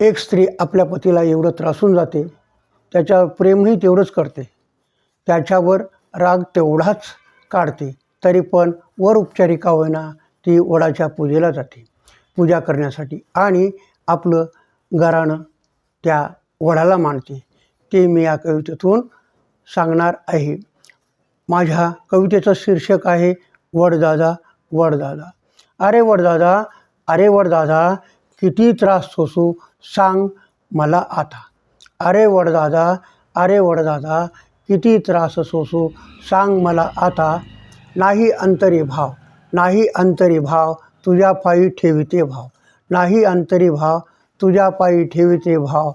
एक स्त्री आपल्या पतीला एवढं त्रासून जाते त्याच्यावर प्रेमही तेवढंच करते. त्याच्यावर राग तेवढाच काढते तरी पण वर उपचारिका होईना ती वडाच्या पूजेला जाते. पूजा करण्यासाठी आणि आपलं घराणं त्या वडाला मानते. ते मी या कवितेतून सांगणार आहे. माझ्या कवितेचं शीर्षक आहे वडदादा वडदादा. अरे वडदादा अरे वडदादा किती त्रास सोसू सांग मला आता. अरे वडदादा अरे वडदादा किती त्रास सोसू सांग मला आता. नाही अंतरी भाव नाही अंतरी भाव तुझ्या पायी ठेविते भाव. नाही अंतरी भाव तुझ्या पायी ठेविते भाव.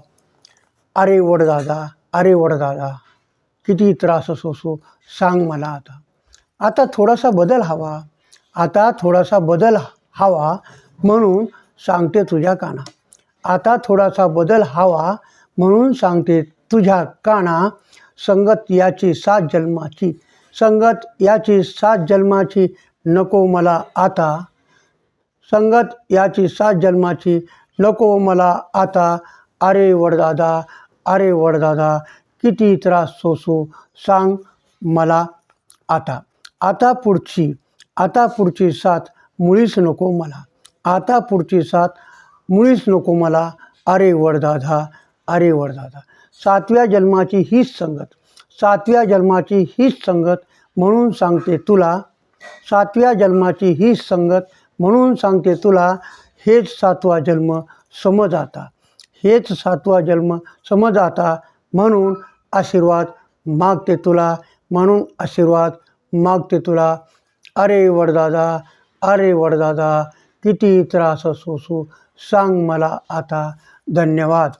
अरे वडदादा अरे वडदादा किती त्रास सोसू सांग मला आता. आता थोडासा बदल हवा. आता थोडासा बदल हवा म्हणून सांगते तुझ्या काना. आता थोडासा बदल हवा म्हणून सांगते तुझ्या काना. संगत याची सात जन्माची. संगत याची सात जन्माची नको मला आता. संगत याची सात जन्माची नको मला आता. अरे वडदादा अरे वडदादा किती त्रास सोसू सांग मला आता. आता पुढची आता पुढची साथ मुळीच नको मला. आता पुढची साथ. मुळीच नको मला. अरे वडदादा अरे वडदादा सातव्या जन्माची हीच संगत. सातव्या जन्माची हीच संगत म्हणून सांगते तुला. सातव्या जन्माची हीच संगत म्हणून सांगते तुला. हेच सातवा जन्म समज आता हेच सातवा जन्म समज आता म्हणून आशीर्वाद मागते तुला. म्हणून आशीर्वाद मागते तुला. अरे वडदादा अरे वडदादा किती त्रास सोसू सांग मला आता. धन्यवाद.